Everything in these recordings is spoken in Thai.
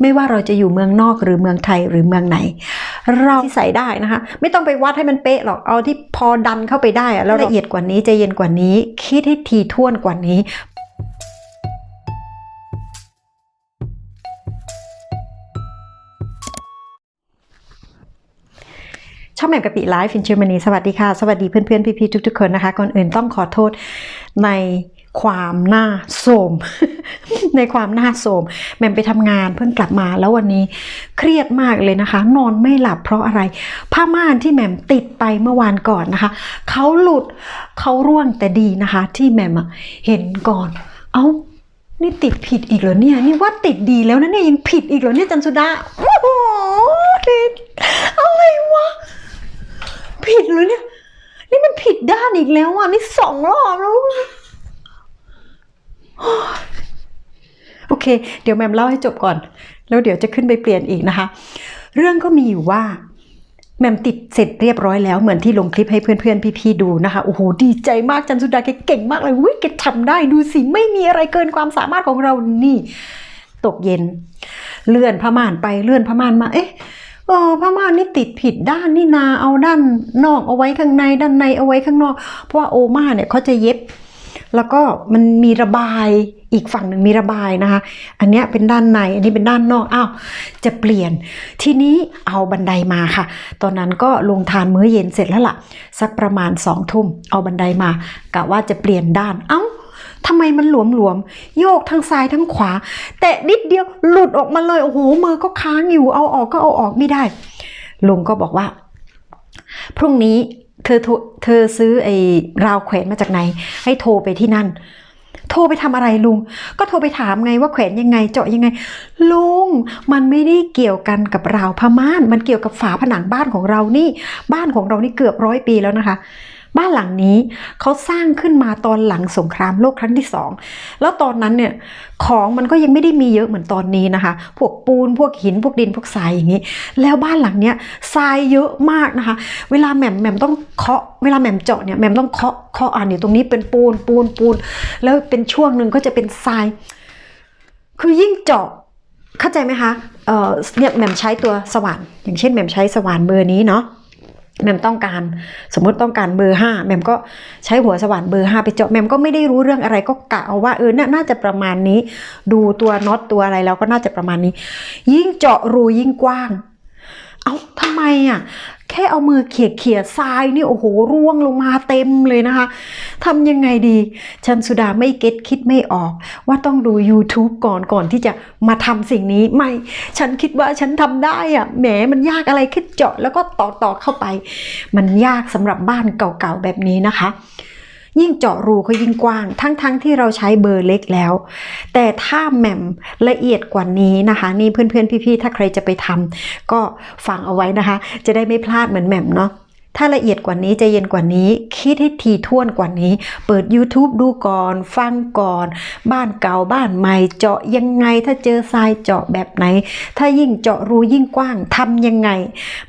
ไม่ว่าเราจะอยู่เมืองนอกหรือเมืองไทยหรือเมืองไหน เราที่ใส่ได้นะคะ ไม่ต้องไปวัดให้มันเป๊ะหรอกเอาที่พอดันเข้าไปได้อะแล้วละเอียดกว่านี้ใจเย็นกว่านี้ คิดให้ทีท่วนกว่านี้ช่องแหม่มกะปิไลฟ์ฟินเชอร์มานีสวัสดีค่ะ สวัสดีเพื่อนๆ พี่ๆทุกๆ คนนะคะ ก่อนอื่นต้องขอโทษใน ความหน้าโสม ในความหน้าโสมแหม่มไปทำงานเพิ่งกลับมาแล้ววันนี้เครียดมากเลยนะคะ นอนไม่หลับเพราะอะไร ผ้าม่านที่แหม่มติดไปเมื่อวานก่อนนะคะเขาหลุดเขาร่วงแต่ดีนะคะ ที่แหม่มเห็นก่อน เอ้านี่ติดผิดอีกเหรอเนี่ยนี่ว่าติดดีแล้วนะเนี่ยยังผิดอีกเหรอเนี่ยจันสุดาโอ้โหติดอะไรวะผิดเลยเนี่ยนี่มันผิดด้านอีกแล้วอะนี่สองรอบแล้ว โอเค เดี๋ยวแมมเล่าให้จบก่อน แล้วเดี๋ยวจะขึ้นไปเปลี่ยนอีกนะคะ เรื่องก็มีอยู่ว่าแมมติดเสร็จเรียบร้อยแล้วเหมือนที่ลงคลิปให้เพื่อนๆ พี่ๆ ดูนะคะ โอ้โห ดีใจมากจันสุดาแกเก่งมากเลยวิแกทำได้ดูสิไม่มีอะไรเกินความสามารถของเรานี่ ตกเย็น เลื่อนผ้าม่านไปเลื่อนผ้าม่านมาเอ๊ะเออผ้าม่านนี่ติดผิดด้านนี่นาเอาด้านนอกเอาไว้ข้างในด้านในเอาไว้ข้างนอก เพราะว่าโอมาเนี่ยเขาจะเย็บ แล้วก็มันมีระบายอีกฝั่งหนึ่งมีระบายนะคะ อันนี้เป็นด้านใน อันนี้เป็นด้านนอก อ้าว จะเปลี่ยน ทีนี้เอาบันไดมาค่ะ ตอนนั้นก็ลงทานมื้อเย็นเสร็จแล้วล่ะ สักประมาณสองทุ่ม เอาบันไดมากะว่าจะเปลี่ยนด้าน เอ้าทำไมมันหลวมๆ โยกทั้งซ้ายทั้งขวา แต่นิดเดียวหลุดออกมาเลย โอ้โห มือก็ค้างอยู่ เอาออกก็เอาออกไม่ได้ ลุงก็บอกว่า พรุ่งนี้ เธอเธอซื้อไอ้ราวแขวนมาจากไหน ให้โทรไปที่นั่น โทรไปทำอะไรลุง ก็โทรไปถามไงว่าแขวนยังไง เจาะยังไง ลุง มันไม่ได้เกี่ยวกันกับราวพม่าน มันเกี่ยวกับฝาผนังบ้านของเรานี่ บ้านของเรานี่เกือบร้อยปีแล้วนะคะ บ้านหลังนี้เขาสร้างขึ้นมาตอนหลังสงครามโลกครั้งที่สองแล้วตอนนั้นเนี่ยของมันก็ยังไม่ได้มีเยอะเหมือนตอนนี้นะคะ พวกปูนพวกหินพวกดินพวกทรายอย่างนี้ แล้วบ้านหลังเนี้ยทรายเยอะมากนะคะ เวลาแหม่มแหม่มต้องเคาะเวลาแหม่มเจาะเนี่ยแหม่มต้องเคาะเคาะอ่านอยู่ตรงนี้เป็นปูนปูนปูน แล้วเป็นช่วงหนึ่งก็จะเป็นทราย คือยิ่งเจาะเข้าใจไหมคะ เอ่อเนี่ยแหม่มใช้ตัวสว่าน อย่างเช่นแหม่มใช้สว่านเบอร์นี้เนาะ แหม่มต้องการสมมติต้องการเบอร์ห้าแหม่มก็ใช้หัวสว่านเบอร์ห้าไปเจาะแหม่มก็ไม่ได้รู้เรื่องอะไรก็กะเอาว่าเออน,น่าจะประมาณนี้ ดูตัวน็อตตัวอะไรแล้วก็น่าจะประมาณนี้ ยิ่งเจาะรูยิ่งกว้าง เอาทำไมอะ ค่เอามือเขี่ยเขี่ยทรายนี่โอ้โหร่วงลงมาเต็มเลยนะคะทำยังไงดีชันสุดาไม่เก็ตคิดไม่ออก ว่าต้องดู YouTube ก่อนก่อนที่จะมาทำสิ่งนี้ไม่ ฉันคิดว่าฉันทำได้อะแหมมันยากอะไรคิดเจาะแล้วก็ต่อต่อเข้าไป มันยากสำหรับบ้านเก่าๆแบบนี้นะคะ ยิ่งเจาะรูเขายิ่งกว้าง ทั้งๆทที่เราใช้เบอร์เล็กแล้ว แต่ถ้าแหม่มละเอียดกว่านี้นะคะ นี่เพื่อนๆพี่ๆถ้าใครจะไปทำก็ฟังเอาไว้นะคะ จะได้ไม่พลาดเหมือนแหม่มเนาะถ้าละเอียดกว่านี้ใจเย็นกว่านี้ คิดให้ทีท่วนกว่านี้ เปิด YouTube ดูก่อน ฟังก่อน บ้านเก่าบ้านใหม่ เจาะยังไง ถ้าเจอทรายเจาะแบบไหน ถ้ายิ่งเจาะรูยิ่งกว้างทำยังไง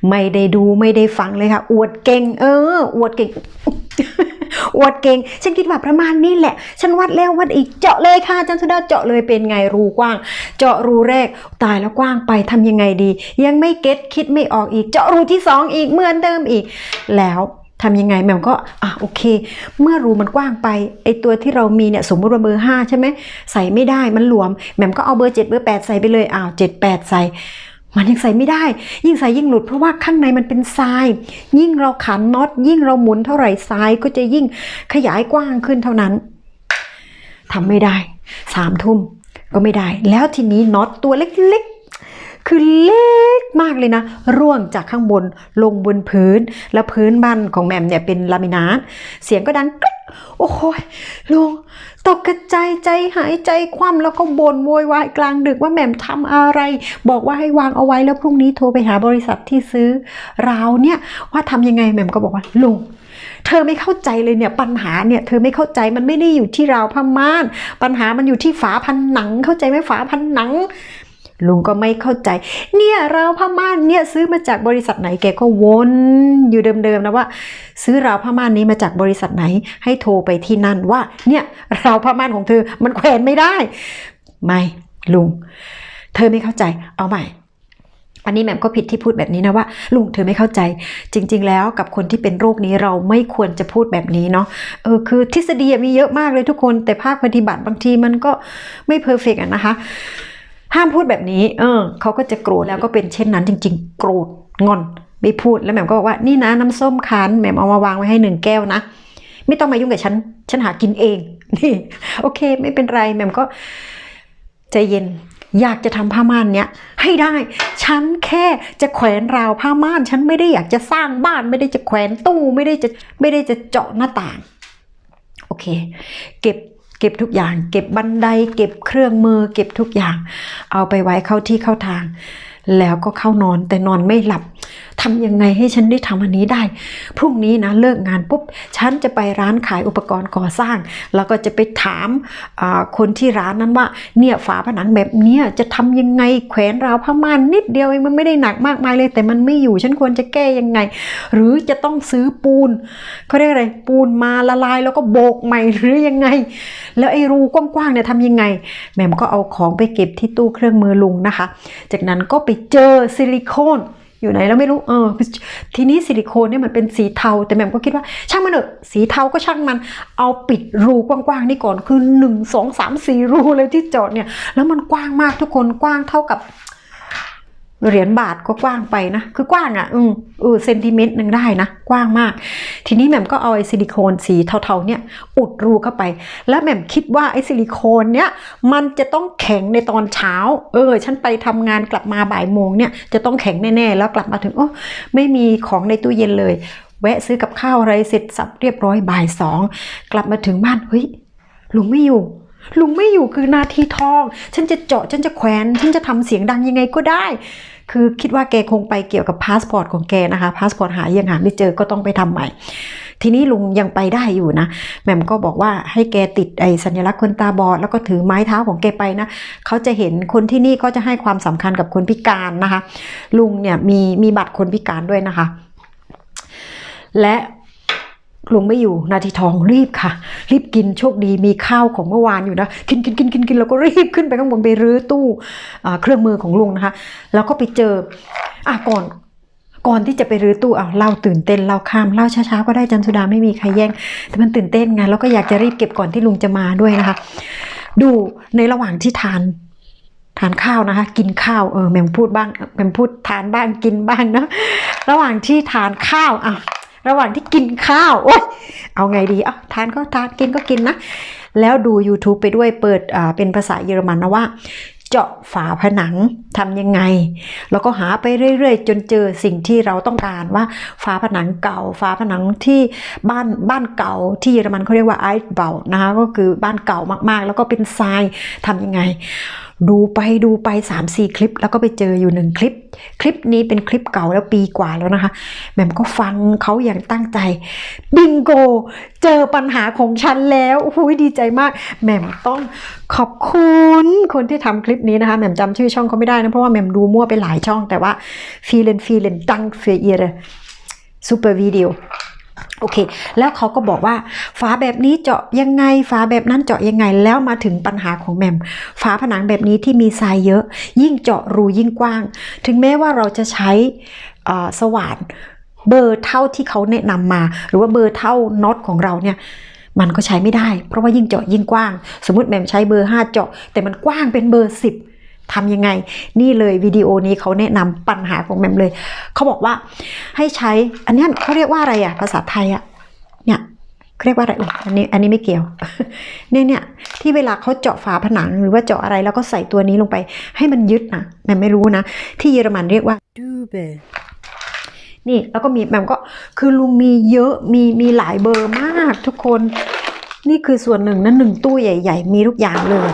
ไม่ได้ดูไม่ได้ฟังเลยค่ะ อวดเก่ง เออ อวดเก่ง อวดเก่ง ฉันคิดว่าประมาณนี้แหละ ฉันวัดแล้ววัดอีก เจาะเลยค่ะอาจันสุดาเจาะเลยเป็นไงรูกว้าง เจาะรูแรก ตายแล้วกว้างไปทำยังไงดี ยังไม่เก็ตคิดไม่ออกอีก เจาะรูที่สองอีกเหมือนเดิมอีก แล้วทำยังไงแม่ก็อะโอเค เมื่อรูมันกว้างไปไอตัวที่เรามีเนี่ยสมมติว่าเบอร์ห้าใช่ไหมใส่ไม่ได้มันหลวมแม่ก็เอาเบอร์เจ็ดเบอร์แปดใส่ไปเลยอ้าวเจ็ดแปดใส่ มันยังใส่ไม่ได้ ยิ่งใส่ยิ่งหลุดเพราะว่าข้างในมันเป็นทราย ยิ่งเราขันน็อตยิ่งเราหมุนเท่าไหร่ทรายก็จะยิ่งขยายกว้างขึ้นเท่านั้นทำไม่ได้สามทุ่มก็ไม่ได้ แล้วทีนี้น็อตตัวเล็ก คือเล็กมากเลยนะ ร่วงจากข้างบนลงบนพื้น แล้วพื้นบ้านของแหม่มเนี่ยเป็นลามินาตเสียงก็ดังกริ๊กโอ้โหลุงตกกระใจใจหายใจคว่ำแล้วก็บ่นโวยวายกลางดึกว่าแหม่มทำอะไร บอกว่าให้วางเอาไว้แล้วพรุ่งนี้โทรไปหาบริษัทที่ซื้อเราเนี่ยว่าทำยังไงแหม่มก็บอกว่าลุงเธอไม่เข้าใจเลยเนี่ยปัญหาเนี่ยเธอไม่เข้าใจมันไม่ได้อยู่ที่ราวผ้าม่าน ปัญหามันอยู่ที่ฝาผนังเข้าใจไหมฝาผนัง ลุงก็ไม่เข้าใจ เนี่ยเราผ้าม่านเนี่ยซื้อมาจากบริษัทไหนแกก็วนอยู่เดิมๆนะว่า ซื้อราวผ้าม่านนี้มาจากบริษัทไหน ให้โทรไปที่นั่นว่า เนี่ยราวผ้าม่านของเธอมันแขวนไม่ได้ ไม่ลุง เธอไม่เข้าใจเอาใหม่อันนี้แหม่มก็ผิดที่พูดแบบนี้นะว่าลุงเธอไม่เข้าใจ จริง ๆ แล้วกับคนที่เป็นโรคนี้เราไม่ควรจะพูดแบบนี้เนาะเออคือทฤษฎีมีเยอะมากเลยทุกคนแต่ภาคปฏิบัติบางทีมันก็ไม่เพอร์เฟกต์อะนะคะ ห้ามพูดแบบนี้ เออเขาก็จะโกรธแล้วก็เป็นเช่นนั้นจริง ๆ โกรธงอนไม่พูดแล้วแหม่มก็บอกว่านี่นะน้ำส้มคั้นแหม่มเอามาวางไว้ให้หนึ่งแก้วนะไม่ต้องมายุ่งกับฉันฉันหากินเองนี่โอเค ไม่เป็นไรแหม่มก็ใจเย็นอยากจะทำผ้าม่านเนี้ยให้ได้ ฉันแค่จะแขวนราวผ้าม่าน ฉันไม่ได้อยากจะสร้างบ้าน ไม่ได้จะแขวนตู้ ไม่ได้จะไม่ได้จะเจาะหน้าต่าง โอเค เก็บ เก็บทุกอย่าง เก็บบันได เก็บเครื่องมือ เก็บทุกอย่าง เอาไปไว้เข้าที่เข้าทาง แล้วก็เข้านอนแต่นอนไม่หลับ ทำยังไงให้ฉันได้ทำอันนี้ได้ พรุ่งนี้นะเลิกงานปุ๊บ ฉันจะไปร้านขายอุปกรณ์ก่อสร้าง แล้วก็จะไปถามคนที่ร้านนั้นว่า เนี่ยฝาผนังแบบเนี้ยจะทำยังไงแขวนราวผ้าม่านนิดเดียวเองมันไม่ได้หนักมากมายเลย แต่มันไม่อยู่ฉันควรจะแก้ยังไง หรือจะต้องซื้อปูนเขาเรียกอะไรปูนมาละลายแล้วก็โบกใหม่หรือยังไง แล้วไอ้รูกว้างๆเนี่ยทำยังไงแม่มก็เอาของไปเก็บที่ตู้เครื่องมือลุงนะคะ จากนั้นก็ไปเจอซิลิโคน อยู่ไหนแล้วไม่รู้เออทีนี้ซิลิโคนเนี่ยมันเป็นสีเทา แต่แม่มก็คิดว่า ช่างมันเถอะสีเทาก็ช่างมัน เอาปิดรูกว้างๆนี่ก่อนคือหนึ่งสองสามสี่รูเลยที่เจาะเนี่ย แล้วมันกว้างมากทุกคนกว้างเท่ากับ เหรียญบาทก็กว้างไปนะ คือกว้างอะ่ะ อืมเออเซนติเมตรหนึ่งได้นะ กว้างมาก ทีนี้แหม่มก็เอาไอ้ซิลิโคนสีเทาๆเนี่ยอุดรูเข้าไป แล้วแหม่มคิดว่าไอ้ซิลิโคนเนี่ยมันจะต้องแข็งในตอนเช้า เออ ฉันไปทำงานกลับมาบ่ายโมงเนี่ยจะต้องแข็งแน่ๆ แล้วกลับมาถึงโอ้ไม่มีของในตู้เย็นเลย แวะซื้อกับข้าวอะไรเสร็จสับเรียบร้อยบ่ายสองกลับมาถึงบ้านเฮ้ยลุงไม่อยู่ ลุงไม่อยู่คือนาทีทอง ฉันจะเจาะฉันจะแขวน ฉันจะทำเสียงดังยังไงก็ได้ คือคิดว่าแกคงไปเกี่ยวกับพาสปอร์ตของแกนะคะพาสปอร์ตหายยังหาไม่เจอก็ต้องไปทำใหม่ ทีนี้ลุงยังไปได้อยู่นะแหม่มก็บอกว่าให้แกติดไอ้สัญลักษณ์คนตาบอด แล้วก็ถือไม้เท้าของแกไปนะเขาจะเห็นคนที่นี่ก็จะให้ความสำคัญกับคนพิการนะคะ ลุงเนี่ยมีมีบัตรคนพิการด้วยนะคะ และ ลุงไม่อยู่นาทีทองรีบค่ะ รีบกินโชคดีมีข้าวของเมื่อวานอยู่นะกินกินกินกินกินแล้วก็รีบขึ้นไปข้างบนไปรื้อตู้เครื่องมือของลุงนะคะ แล้วก็ไปเจออะก่อนก่อนที่จะไปรื้อตู้อะเล่าตื่นเต้นเล่าข้ามเล่าช้าๆก็ได้จันสุดาไม่มีใครแย่ง แต่มันตื่นเต้นไงแล้วก็อยากจะรีบเก็บก่อนที่ลุงจะมาด้วยนะคะ ดูในระหว่างที่ทานทานข้าวนะคะ กินข้าวเออแมมพูดบ้างแมมพูดทานบ้างกินบ้างนะระหว่างที่ทานข้าวอะ ระหว่างที่กินข้าวโอ๊ยเอาไงดีอะทานก็ทานกินก็กินนะ แล้วดู YouTube ไปด้วยเปิดอ่าเป็นภาษาเยอรมันนะว่า เจาะฝาผนังทำยังไง แล้วก็หาไปเรื่อยๆ จนเจอสิ่งที่เราต้องการว่าฝาผนังเก่า ฝาผนังที่บ้านบ้านเก่าที่เยอรมันเขาเรียกว่าไอซ์เบลนะคะก็คือบ้านเก่ามากๆ แล้วก็เป็นทรายทำยังไง ดูไปดูไป 3-4 คลิป แล้วก็ไปเจออยู่หนึ่งคลิป คลิปนี้เป็นคลิปเก่าแล้วปีกว่าแล้วนะคะแหม่มก็ฟังเขาอย่างตั้งใจ บิงโก เจอปัญหาของฉันแล้วโอ้โหดีใจมากแหม่มต้องขอบคุณคนที่ทำคลิปนี้นะคะแหม่มจำชื่อช่องเขาไม่ได้นะเพราะว่าแหม่มดูมั่วไปหลายช่อง แต่ว่าฟีเลนฟีเลนดังเฟียเอร์ซูเปอร์วิดีโอ โอเค แล้วเขาก็บอกว่า ฝาแบบนี้เจาะยังไง ฝาแบบนั้นเจาะยังไง แล้วมาถึงปัญหาของแมม ฝาผนังแบบนี้ที่มีทรายเยอะ ยิ่งเจาะรูยิ่งกว้าง ถึงแม้ว่าเราจะใช้สว่านเบอร์เท่าที่เขาแนะนำมา หรือว่าเบอร์เท่าน็อตของเราเนี่ยมันก็ใช้ไม่ได้ เพราะว่ายิ่งเจาะยิ่งกว้าง สมมติแมมใช้เบอร์ 5 เจาะ แต่มันกว้างเป็นเบอร์ 10 ทำยังไง นี่เลยวิดีโอนี้เขาแนะนำปัญหาของแหมมเลย เขาบอกว่าให้ใช้ อันเนี้ยเขาเรียกว่าอะไรอะภาษาไทยอะเนี่ยเขาเรียกว่าอะไรอุ๊ยอันนี้อันนี้ไม่เกี่ยว เนี่ยเนี่ยที่เวลาเขาเจาะฝาผนังหรือว่าเจาะอะไรแล้วก็ใส่ตัวนี้ลงไป ให้มันยึดนะแหมมไม่รู้นะ ที่เยอรมันเรียกว่า Dube. นี่แล้วก็มีแหม่มก็คือลุงมีเยอะมีมีหลายเบอร์มากทุกคน นี่คือส่วนหนึ่งนะหนึ่งตู้ใหญ่ ๆ มีทุกอย่างเลย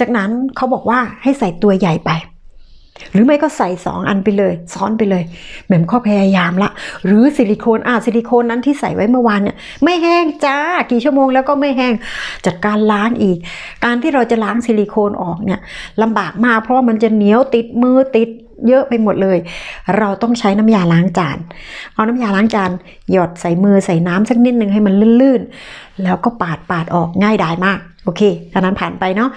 จากนั้นเขาบอกว่าให้ใส่ตัวใหญ่ไป หรือไม่ก็ใส่สองอันไปเลย ซ้อนไปเลยแหม่มก็พยายามละ หรือซิลิโคนอ่าซิลิโคนนั้นที่ใส่ไว้เมื่อวานเนี่ยไม่แห้งจ้ากี่ชั่วโมงแล้วก็ไม่แห้งจัดการล้างอีก การที่เราจะล้างซิลิโคนออกเนี่ยลำบากมากเพราะมันจะเหนียวติดมือติด เยอะไปหมดเลย เราต้องใช้น้ำยาล้างจาน เอาน้ำยาล้างจานหยดใส่มือใส่น้ำสักนิดนึงให้มันลื่นๆ แล้วก็ปาดปาดออกง่ายดายมากโอเคอันนั้นผ่านไปเนาะ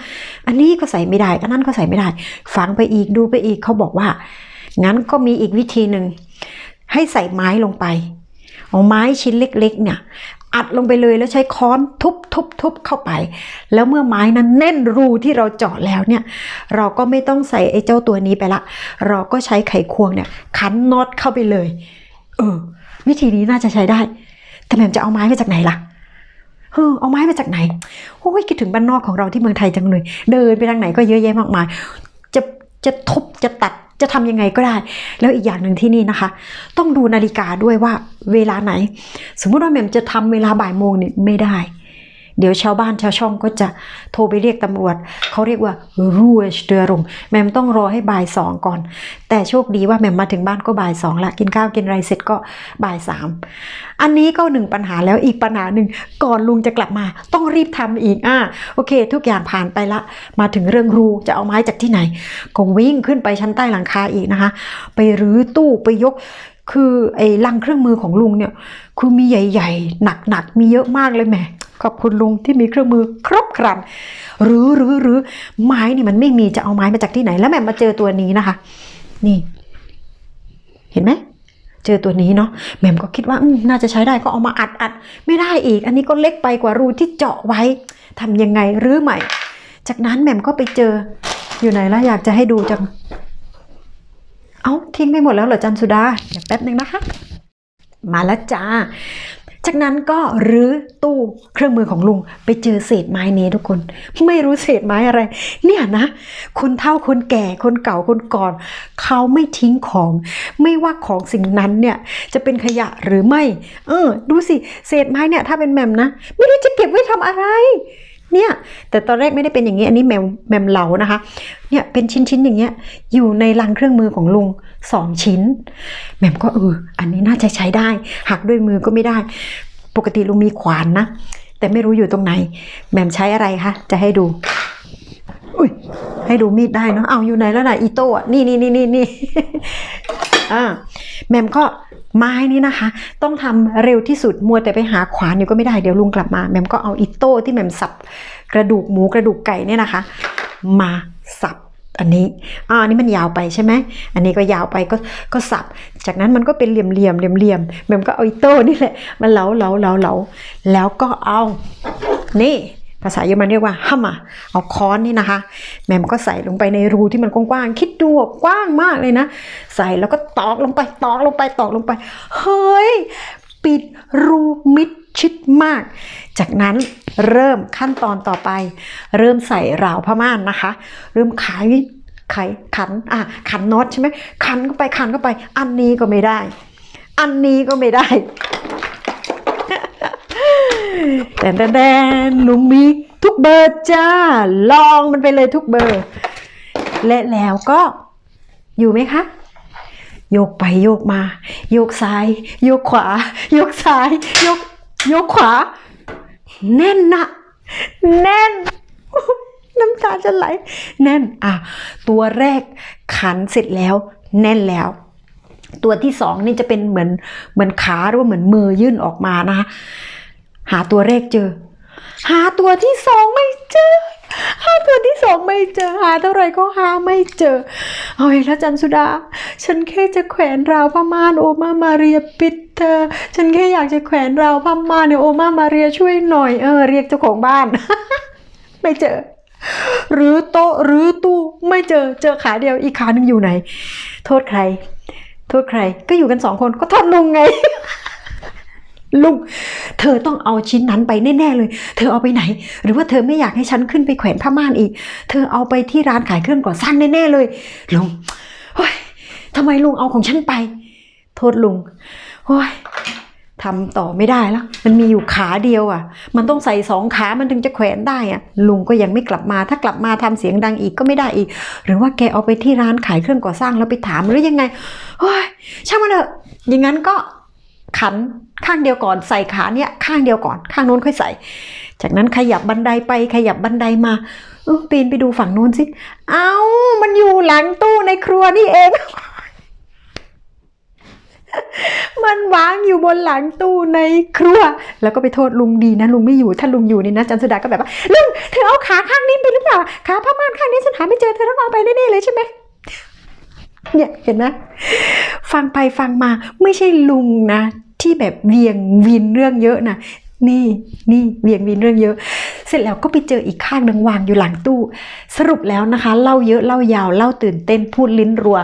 อันนี้ก็ใส่ไม่ได้ อันนั้นก็ใส่ไม่ได้ ฟังไปอีกดูไปอีกเขาบอกว่า งั้นก็มีอีกวิธีหนึ่งให้ใส่ไม้ลงไป เอาไม้ชิ้นเล็ก ๆ เนี่ย อัดลงไปเลยแล้วใช้ค้อนทุบทุบทุบเข้าไป แล้วเมื่อไม้นั้นแน่นรูที่เราเจาะแล้วเนี่ย เราก็ไม่ต้องใส่ไอ้เจ้าตัวนี้ไปละ เราก็ใช้ไขควงเนี่ยคันน็อตเข้าไปเลย เออ วิธีนี้น่าจะใช้ได้ แต่แหม่มจะเอาไม้มาจากไหนล่ะเออเอาไม้มาจากไหนโอ้ยคิดถึงบ้านนอกของเราที่เมืองไทยจังเลย เดินไปทางไหนก็เยอะแยะมากมาย จะจะทุบจะตัด จะทำยังไงก็ได้ แล้วอีกอย่างหนึ่งที่นี่นะคะ ต้องดูนาฬิกาด้วยว่าเวลาไหน สมมติว่าแหม่มจะทำเวลาบ่ายโมงเนี่ยไม่ได้ เดี๋ยวชาวบ้านชาวช่องก็จะโทรไปเรียกตำรวจ เขาเรียกว่ารูเอชเดอรงแม่มต้องรอให้บ่ายสองก่อน แต่โชคดีว่าแม่มมาถึงบ้านก็บ่ายสองละกินข้าวกินอะไรเสร็จก็บ่ายสามอันนี้ก็หนึ่งปัญหาแล้วอีกปัญหาหนึ่งก่อนลุงจะกลับมา ต้องรีบทำอีกอะโอเค ทุกอย่างผ่านไปละ มาถึงเรื่องรูจะเอาไม้จากที่ไหนก็วิ่งขึ้นไปชั้นใต้หลังคาอีกนะคะ ไปรื้อตู้ไปยก คือไอ้ลังเครื่องมือของลุงเนี่ยคือมีใหญ่ ๆ หนักๆมีเยอะมากเลยแหมขอบคุณลุงที่มีเครื่องมือครบครันหรือหรือหรือไม้นี่มันไม่มีจะเอาไม้มาจากที่ไหน แล้วแม่มาเจอตัวนี้นะคะ นี่ เห็นไหมเจอตัวนี้เนาะแม่มก็คิดว่าน่าจะใช้ได้ก็เอามาอัดอัดไม่ได้อีก อันนี้ก็เล็กไปกว่ารูที่เจาะไว้ทำยังไงหรือใหม่ จากนั้นแม่มก็ไปเจออยู่ไหนล้วอยากจะให้ดูจัง เอาทิ้งไปหมดแล้วเหรอจันสุดาเดี๋ยวแป๊บหนึ่งนะคะ มาแล้วจ้า จากนั้นก็รื้อตู้เครื่องมือของลุงไปเจอเศษไม้นี้ทุกคน ไม่รู้เศษไม้อะไร เนี่ยนะ คนเฒ่าคนแก่คนเก่าคนก่อน เขาไม่ทิ้งของ ไม่ว่าของสิ่งนั้นเนี่ยจะเป็นขยะหรือไม่ เออ ดูสิเศษไม้เนี่ยถ้าเป็นแมมนะ ไม่รู้จะเก็บไว้ทำอะไร เนี่ย แต่ตอนแรกไม่ได้เป็นอย่างนี้อันนี้แมมแมมเหลานะคะ เนี่ยเป็นชิ้นๆอย่างเงี้ย อยู่ในลังเครื่องมือของลุงสองชิ้นแหม่มก็เอออันนี้น่าจะใช้ได้ หักด้วยมือก็ไม่ได้ ปกติลุงมีขวานนะ แต่ไม่รู้อยู่ตรงไหนแหม่มใช้อะไรคะ จะให้ดู อุ้ยให้ดูมีดได้เนาะเอาอยู่ไหนแล้วนะอีโต้นี่นี่นี่นี่นี่อ่าแม่มก็ไม้นี้นะคะ ต้องทำเร็วที่สุดมัวแต่ไปหาขวานอยู่ก็ไม่ได้เดี๋ยวลุงกลับมาแม่มก็เอาอีโต้ที่แม่มสับกระดูกหมูกระดูกไก่เนี่ยนะคะ มาสับอันนี้อ่านนี้มันยาวไปใช่ไหม อันนี้ก็ยาวไปก็ก็สับ จากนั้นมันก็เป็นเหลี่ยมเหลี่ยมเหลี่ยมเหลี่ยมแม่มก็เอาอีโต้นี่แหละมาเหลาเหลาเหลาเหลาแล้วก็เอา นี่ ภาษาเยอรมันเรียกว่าฮัมมาเอาค้อนนี่นะคะ แม่มก็ใส่ลงไปในรูที่มันกว้างๆคิดดูกว้างมากเลยนะ ใส่แล้วก็ตอกลงไปตอกลงไปตอกลงไป เฮ้ย ปิดรูมิดชิดมาก จากนั้นเริ่มขั้นตอนต่อไป เริ่มใส่ราวผ้าม่านนะคะ เริ่มขายไขขันอะขันน็อตใช่ไหมขันเข้าไปขันเข้าไป อันนี้ก็ไม่ได้ อันนี้ก็ไม่ได้ แต่แดนลุงมีทุกเบอร์จ้า ลองมันไปเลยทุกเบอร์ และแล้วก็อยู่ไหมคะโยกไปโยกมา โยกซ้าย โยกขวา โยกซ้าย โยกโยกขวา แน่นนะแน่น น้ำตาจะไหล แน่นอะตัวแรกขันเสร็จแล้ว แน่นแล้ว ตัวที่สองนี่จะเป็นเหมือนเหมือนขาหรือว่าเหมือนมือยื่นออกมานะคะ หาตัวแรกเจอ หาตัวที่สองไม่เจอ หาตัวที่สองไม่เจอ หาเท่าไหร่ก็หาไม่เจอเอาอีกแล้วจันสุดา ฉันแค่จะแขวนราวผ้าม่านโอมามาเรียปิดเธอ ฉันแค่อยากจะแขวนราวผ้าม่านเนี่ยโอมามาเรียช่วยหน่อย เออ เรียกเจ้าของบ้าน ไม่เจอ หรือโต๊ะหรือตู้ไม่เจอ เจอขาเดียว อีกขาหนึ่งอยู่ไหน โทษใคร โทษใคร ก็อยู่กันสองคนก็โทษลุงไง ลุงเธอต้องเอาชิ้นนั้นไปแน่ๆเลย เธอเอาไปไหน หรือว่าเธอไม่อยากให้ฉันขึ้นไปแขวนผ้าม่านอีก เธอเอาไปที่ร้านขายเครื่องก่อสร้างแน่ๆเลยลุงโอ้ยทำไมลุงเอาของฉันไป โทษลุงโอ้ยทำต่อไม่ได้แล้ว มันมีอยู่ขาเดียวอะ มันต้องใส่สองขามันถึงจะแขวนได้อะ ลุงก็ยังไม่กลับมา ถ้ากลับมาทำเสียงดังอีกก็ไม่ได้อีก หรือว่าแกเอาไปที่ร้านขายเครื่องก่อสร้างแล้วไปถามหรือยังไงโอ้ยช่างมันเถอะอย่างนั้นก็ ขันข้างเดียวก่อนใส่ขาเนี่ยข้างเดียวก่อนข้างโน้นค่อยใส่ จากนั้นขยับบันไดไปขยับบันไดมาเออปีนไปดูฝั่งนู้นสิ เอามันอยู่หลังตู้ในครัวนี่เอง มันวางอยู่บนหลังตู้ในครัว แล้วก็ไปโทษลุงดีนะลุงไม่อยู่ ถ้าลุงอยู่นี่นะจันสุดาก็แบบว่าลุงเธอเอาขาข้างนี้ไปหรือเปล่าขาผ้าม่านข้างนี้ฉันหาไม่เจอเธอต้องเอาไปแน่ๆเลยใช่ไหมเนี่ยเห็นไหมฟังไปฟังมาไม่ใช่ลุงนะ ที่แบบเวียงวินเรื่องเยอะนะนี่นี่เวียงวินเรื่องเยอะ เสร็จแล้วก็ไปเจออีกข้างหนึ่งวางอยู่หลังตู้ สรุปแล้วนะคะ เล่าเยอะเล่ายาวเล่าตื่นเต้นพูดลิ้นรัว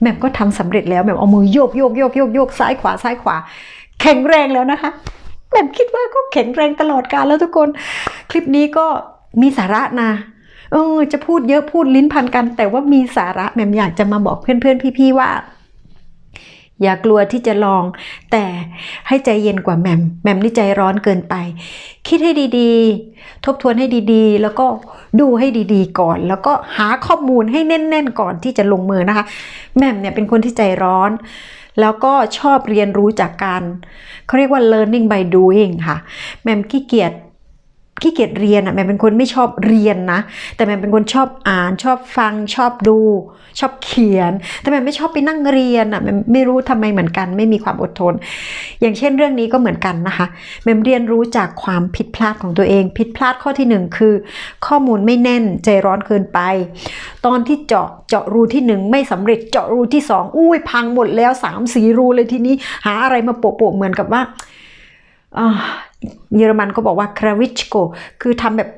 แหม่มก็ทำสำเร็จแล้วแหม่มเอามือโยกโยกโยกโยกโยกซ้ายขวาซ้ายขวา แข็งแรงแล้วนะคะแหม่มคิดว่าก็แข็งแรงตลอดกาลแล้วทุกคน คลิปนี้ก็มีสาระนะเออจะพูดเยอะพูดลิ้นพันกัน แต่ว่ามีสาระแหม่มอยากจะมาบอกเพื่อนๆพี่ๆว่า อย่ากลัวที่จะลอง แต่ให้ใจเย็นกว่าแหมมแหมมนี่ใจร้อนเกินไป คิดให้ดีๆ ทบทวนให้ดีๆ แล้วก็ดูให้ดีๆ ก่อน แล้วก็หาข้อมูลให้แน่นๆ ก่อนที่จะลงมือนะคะแหมมเนี่ยเป็นคนที่ใจร้อน แล้วก็ชอบเรียนรู้จากการเขาเรียกว่า learning by doing ค่ะแหมมขี้เกียจ ขี้เกียจเรียนอะแม่เป็นคนไม่ชอบเรียนนะ แต่แม่เป็นคนชอบอ่านชอบฟังชอบดู ชอบเขียน แต่แม่ไม่ชอบไปนั่งเรียนอะแม่ไม่รู้ทำไมเหมือนกัน ไม่มีความอดทน อย่างเช่นเรื่องนี้ก็เหมือนกันนะคะแม่เรียนรู้จากความผิดพลาดของตัวเอง ผิดพลาดข้อที่หนึ่งคือ ข้อมูลไม่แน่นใจร้อนเกินไป ตอนที่เจาะเจาะรูที่หนึ่งไม่สำเร็จเจาะรูที่สองอุ้ยพังหมดแล้วสามสีรูเลยทีนี้หาอะไรมาโปะๆเหมือนกับว่า เยอรมันก็บอกว่าคราวิชโกคือทำแบบ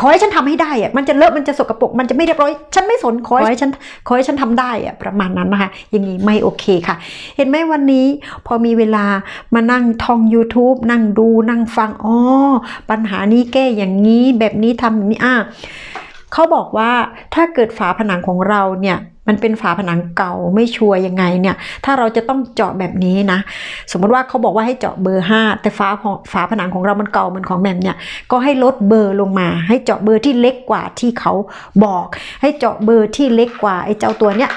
ขอให้ฉันทำให้ได้อะมันจะเลอะมันจะสกปรกมันจะไม่เรียบร้อย ฉันไม่สนขอให้ฉันขอให้ฉันทำได้อะประมาณนั้นนะคะอย่างนี้ไม่โอเคค่ะ เห็นไหมวันนี้พอมีเวลามานั่งท่อง YouTube นั่งดูนั่งฟังอ๋อปัญหานี้แก้อย่างนี้แบบนี้ทำนี้อะ เขาบอกว่าถ้าเกิดฝาผนังของเราเนี่ยมันเป็นฝาผนังเก่าไม่ชัวร์ยังไงเนี่ย ถ้าเราจะต้องเจาะแบบนี้นะ สมมติว่าเขาบอกว่าให้เจาะเบอร์ 5 แต่ฝาของฝาผนังของเรามันเก่าเหมือนของแหมมเนี่ย ก็ให้ลดเบอร์ลงมา ให้เจาะเบอร์ที่เล็กกว่าที่เขาบอก ให้เจาะเบอร์ที่เล็กกว่าไอ้เจ้าตัวเนี้ย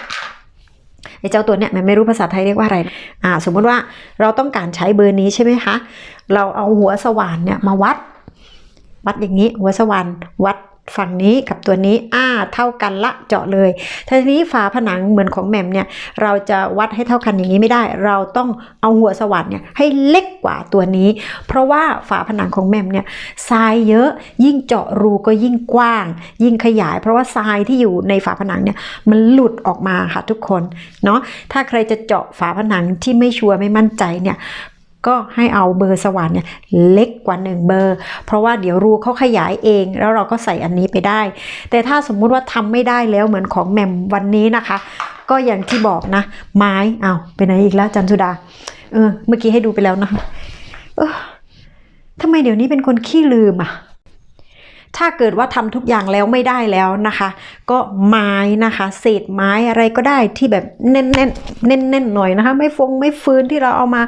ไอ้เจ้าตัวเนี้ยแหมันไม่รู้ภาษาไทยเรียกว่าอะไร อ่า สมมติว่าเราต้องการใช้เบอร์นี้ใช่ไหมคะ เราเอาหัวสว่านเนี่ยมาวัด วัดอย่างนี้หัวสว่านวัด ฝั่งนี้กับตัวนี้อ่าเท่ากันละเจาะเลยทีนี้ฝาผนังเหมือนของแหม่มเนี่ยเราจะวัดให้เท่ากันอย่างนี้ไม่ได้ เราต้องเอาหัวสว่านเนี่ยให้เล็กกว่าตัวนี้ เพราะว่าฝาผนังของแหม่มเนี่ยทรายเยอะยิ่งเจาะรูก็ยิ่งกว้าง ยิ่งขยาย เพราะว่าทรายที่อยู่ในฝาผนังเนี่ยมันหลุดออกมาค่ะทุกคนเนาะถ้าใครจะเจาะฝาผนังที่ไม่ชัวร์ไม่มั่นใจเนี่ย ก็ให้เอาเบอร์สว่านเนี่ยเล็กกว่า 1 เบอร์ เพราะว่าเดี๋ยวรูเขาขยายเอง แล้วเราก็ใส่อันนี้ไปได้ แต่ถ้าสมมุติว่าทำไม่ได้แล้วเหมือนของแหม่มวันนี้นะคะ ก็อย่างที่บอกนะ ไม้เอาวไปไหนอีกแล้วจันสุดาเออเมื่อกี้ให้ดูไปแล้วนะคะเออทำไมเดี๋ยวนี้เป็นคนขี้ลืมอะ ถ้าเกิดว่าทำทุกอย่างแล้วไม่ได้แล้วนะคะ ก็ไม้นะคะ เศษไม้อะไรก็ได้ที่แบบแน่นแน่นแน่นแน่นหน่อยนะคะ ไม่ฟงไม่ฟื้นที่เราเอามา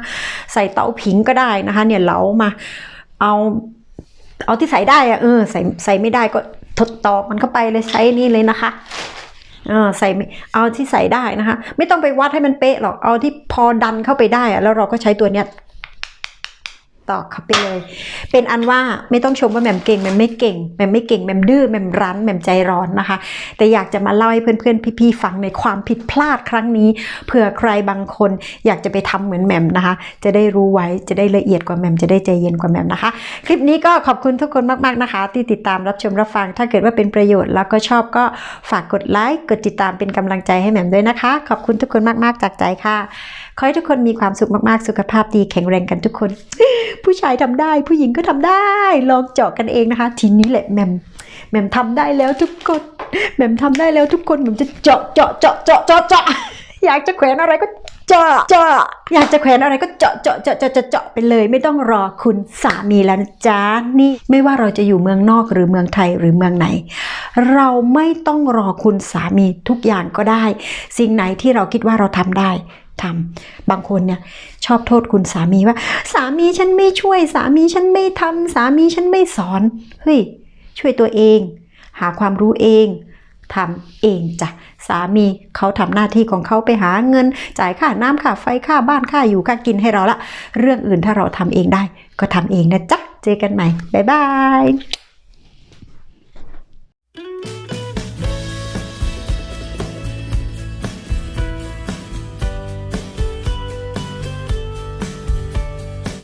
ใส่เตาผิงก็ได้นะคะ เนี่ยเหลามาเอาเอาที่ใส่ได้อะเออใส่ใส่ไม่ได้ก็ทดตอกมันเข้าไปเลยใช้นี่เลยนะคะเออใส่เอาที่ใส่ได้นะคะ ไม่ต้องไปวัดให้มันเป๊ะหรอกเอาที่พอดันเข้าไปได้อะแล้วเราก็ใช้ตัวเนี้ย ตอกเข้าไปเลย เป็นอันว่าไม่ต้องชมว่าแหม่มเก่งแหม่มไม่เก่งแหม่มไม่เก่งแหม่มดื้อแหม่มรั้นแหม่มใจร้อนนะคะ แต่อยากจะมาเล่าให้เพื่อนๆพี่ๆฟังในความผิดพลาดครั้งนี้เผื่อใครบางคนอยากจะไปทำเหมือนแหม่มนะคะ จะได้รู้ไว้จะได้ละเอียดกว่าแหม่มจะได้ใจเย็นกว่าแหม่มนะคะ คลิปนี้ก็ขอบคุณทุกคนมากๆนะคะ ที่ติดตามรับชมรับฟัง ถ้าเกิดว่าเป็นประโยชน์แล้วก็ชอบก็ฝากกดไลค์กดติดตามเป็นกำลังใจให้แหม่มด้วยนะคะ ขอบคุณทุกคนมาก ๆ จากใจค่ะ ขอให้ทุกคนมีความสุขมากๆ สุขภาพดีแข็งแรงกันทุกคน ผู้ชายทำได้ ผู้หญิงก็ทำได้ ลองเจาะกันเองนะคะ ทีนี้แหละแมมแมมทำได้แล้วทุกคนแมมทำได้แล้วทุกคนแมมจะเจาะเจาะเจาะเจาะเจาะอยากจะแขวนอะไรก็ เจาะเจาะอยากจะแขวนอะไรก็เจาะเจาะเจาะเจาะเจาะไปเลย ไม่ต้องรอคุณสามีแล้วนะจ๊ะนี่ไม่ว่าเราจะอยู่เมืองนอกหรือเมืองไทยหรือเมืองไหน เราไม่ต้องรอคุณสามีทุกอย่างก็ได้ สิ่งไหนที่เราคิดว่าเราทำได้ทำบางคนเนี่ยชอบโทษคุณสามีว่า สามีฉันไม่ช่วย สามีฉันไม่ทำสามีฉันไม่สอนเฮ้ยช่วยตัวเอง หาความรู้เองทำเองจ้ะ สามีเขาทำหน้าที่ของเขาไปหาเงิน จ่ายค่าน้ำค่าไฟค่าบ้านค่าอยู่ค่ากินให้เราละ เรื่องอื่นถ้าเราทำเองได้ ก็ทำเองนะจ๊ะ เจอกันใหม่ บ๊ายบาย